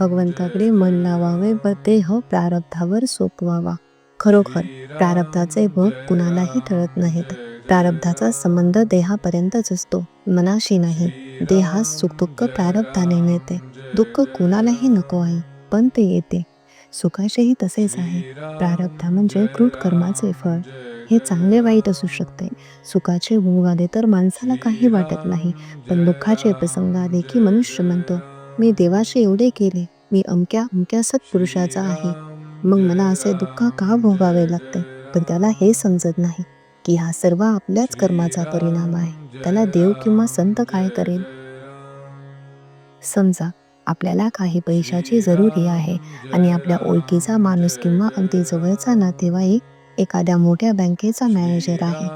भगवंताकडे मन लावावे व देह प्रारब्धावर सोपवावा. खरोखर प्रारब्धाचे भोग कुणालाही टळत नाहीत. प्रारब्धाचा संबंध देहापर्यंतच असतो. मनाशी नाही. देहास सुखदुःख प्रारब्धाने मिळते. दुःख कुणालाही नको आहे पण ते येते. सुखाचेही तसेच आहे. प्रारब्ध म्हणजे क्रूट कर्माचे फळ. हे चांगले वाईट असू शकते. सुखाचे भोग आले तर माणसाला काही वाटत नाही. पण दुःखाचे प्रसंग आले की मनुष्य म्हणतो मी देवाचे एवढे केले. मी अमक्या अमक्या सत्पुरुषाचा आहे. मग मला असे दुःख का भोगावे लागते? पण त्याला हे समजत नाही की हा सर्व आपल्याच कर्माचा परिणाम आहे. त्याला देव किंवा संत काय करेल? समजा आपल्याला काही पैशाची जरुरी आहे आणि आपल्या ओळखीचा माणूस किंवा अगदी जवळचा नातेवाईक एखाद्या मोठ्या बँकेचा मॅनेजर आहे.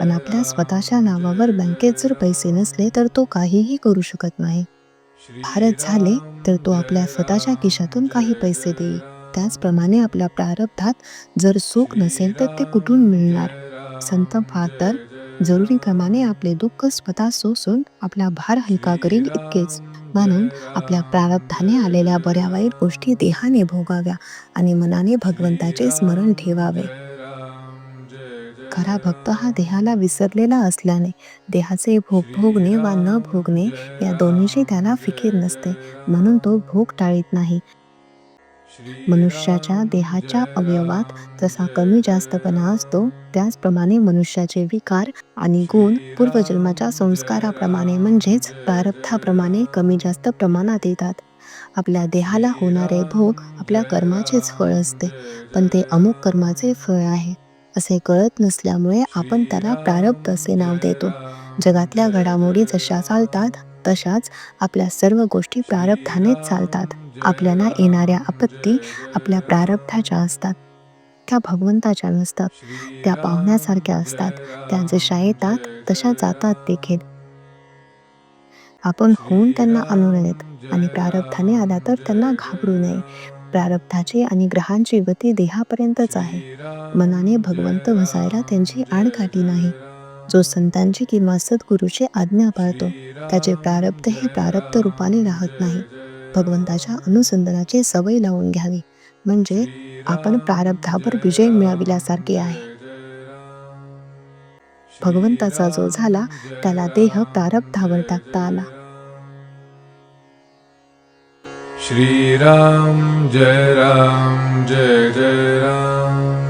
पण आपल्या स्वतःच्या नावावर बँकेत जर पैसे नसले तर तो काहीही करू शकत नाही. भारत झाले तर तो आपल्या स्वतःच्या खिशातून काही पैसे देईल. त्याचप्रमाणे आपल्या प्रारब्धात जर सुख नसेल तर ते कुठून मिळणार? संत तर जरुरीप्रमाणे आपले दुःख स्वतः सोसून आपला भार हलका करील इतकेच. म्हणून आपल्या प्रारब्धाने आलेल्या बऱ्या वाईट गोष्टी देहाने भोगाव्या आणि मनाने भगवंताचे स्मरण ठेवावे. खरा भक्त हा देहाला विसरलेला असल्याने देहाचे भोग भोगणे वा न भोगणे या दोन्हीची त्याला फिकीर नसते म्हणून तो भोग टाळीत नाही. मनुष्याच्या देहाच्या अवयवात जसा कमी जास्तपणा असतो त्याचप्रमाणे मनुष्याचे विकार आणि गुण पूर्वजन्माच्या संस्काराप्रमाणे म्हणजेच प्रारब्धाप्रमाणे कमी जास्त प्रमाणात येतात. आपल्या देहाला होणारे भोग आपल्या कर्माचेच फळ असते पण ते अमुक कर्माचे फळ आहे असे कळत नसल्यामुळे आपण त्याला प्रारब्ध असे नाव देतो. जगातल्या घडामोडी जशा चालतात तशाच आपल्या सर्व गोष्टी प्रारब्धानेच चालतात. आपल्याला येणाऱ्या आपत्ती आपल्या प्रारब्धाच्या असतात. त्या भगवंताच्या नसतात. त्या पाहुण्यासारख्या असतात. त्या जशा येतात तशा जातात देखील. आपण होऊन त्यांना आणू नयेत आणि प्रारब्धाने आल्या तर त्यांना घाबरू नये. प्रारब्धाची आणि ग्रहांची गती देहापर्यंतच आहे. मनाने भगवंत भसायला त्यांची आडकाठी नाही. जो संतांची किंवा सद्गुरूची आज्ञा पाळतो त्याचे प्रारब्ध हे प्रारब्ध रूपाने राहत नाही. भगवंताच्या अनुसंधानाची सवय लावून घ्यावी. म्हणजे आपण प्रारब्धावर विजय मिळविल्यासारखे आहे. भगवंताचा जो झाला त्याला देह प्रारब्धावर टाकता आला. श्रीराम जय राम जय जय राम.